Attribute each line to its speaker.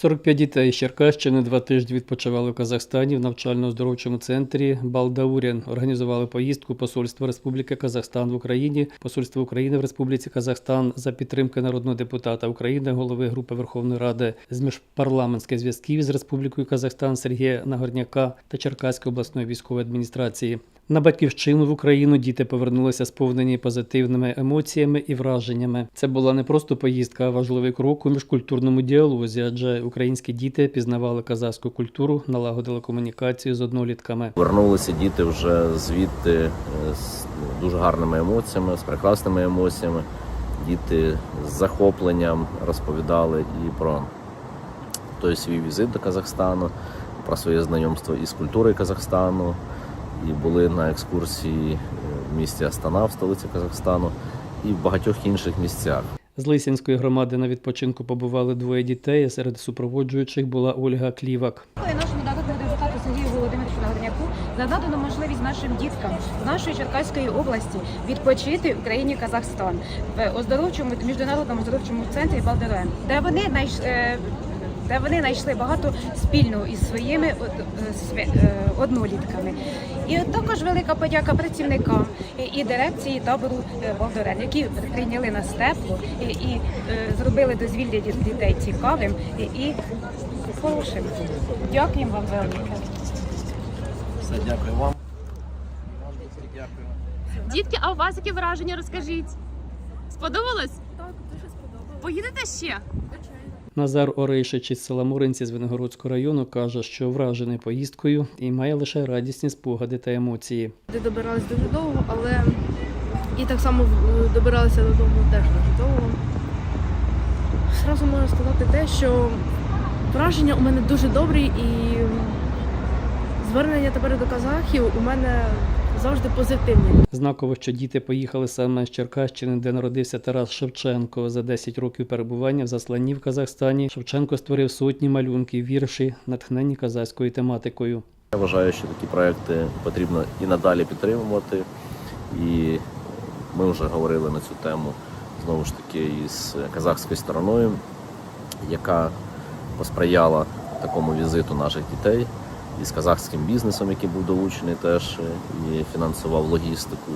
Speaker 1: 45 дітей з Черкащини два тижні відпочивали в Казахстані в навчально-оздоровчому центрі Балдаурян. Організували поїздку Посольства Республіки Казахстан в Україні, Посольство України в Республіці Казахстан за підтримки народного депутата України, голови групи Верховної Ради з міжпарламентських зв'язків з Республікою Казахстан Сергія Нагорняка та Черкаської обласної військової адміністрації. На батьківщину в Україну діти повернулися сповнені позитивними емоціями і враженнями. Це була не просто поїздка, а важливий крок у міжкультурному діалозі, адже українські діти пізнавали казахську культуру, налагодили комунікацію з однолітками.
Speaker 2: Вернулися діти вже звідти е, з дуже гарними емоціями, з прекрасними емоціями. Діти з захопленням розповідали і про той свій візит до Казахстану, про своє знайомство із культурою Казахстану. І були на екскурсії е, в місті Астана, в столиці Казахстану, і в багатьох інших місцях.
Speaker 1: З Лисянської громади на відпочинку побували двоє дітей. а Серед супроводжуючих була Ольга Клівак.
Speaker 3: Нашому народному депутату Сергію Володимировичу Нагорняку за можливість нашим діткам з нашої Черкаської області відпочити в країні Казахстан в оздоровчому міжнародному оздоровчому центрі Балдерен, де вони найш... де вони знайшли багато спільного із своїми е, е, однолітками. І також велика подяка працівникам і- дирекції табору е, Балдерен, які прийняли нас тепло і, і зробили дозвілля дітей цікавим і, і хорошим. Дякуємо вам велике.
Speaker 2: Все, дякую вам.
Speaker 4: Дітки, а у вас які враження розкажіть? Сподобалось?
Speaker 5: Так, дуже сподобалось.
Speaker 4: Поїдете ще?
Speaker 1: Назар Орейшич із села Муринці з Виногородського району каже, що вражений поїздкою і має лише радісні спогади та емоції.
Speaker 5: Де добирались дуже довго, але і так само е, добиралися додому теж дуже довго. Зразу можу сказати те, що враження у мене дуже добрі і звернення тепер до казахів у мене завжди позитивні.
Speaker 1: Знаково, що діти поїхали саме з Черкащини, де народився Тарас Шевченко. За 10 років перебування в засланні в Казахстані Шевченко створив сотні малюнків, вірші, натхнені казахською тематикою.
Speaker 2: Я вважаю, що такі проекти потрібно і надалі підтримувати. І ми вже говорили на цю тему знову ж таки із казахською стороною, яка посприяла такому візиту наших дітей, і з казахським бізнесом, який був долучений теж і фінансував логістику.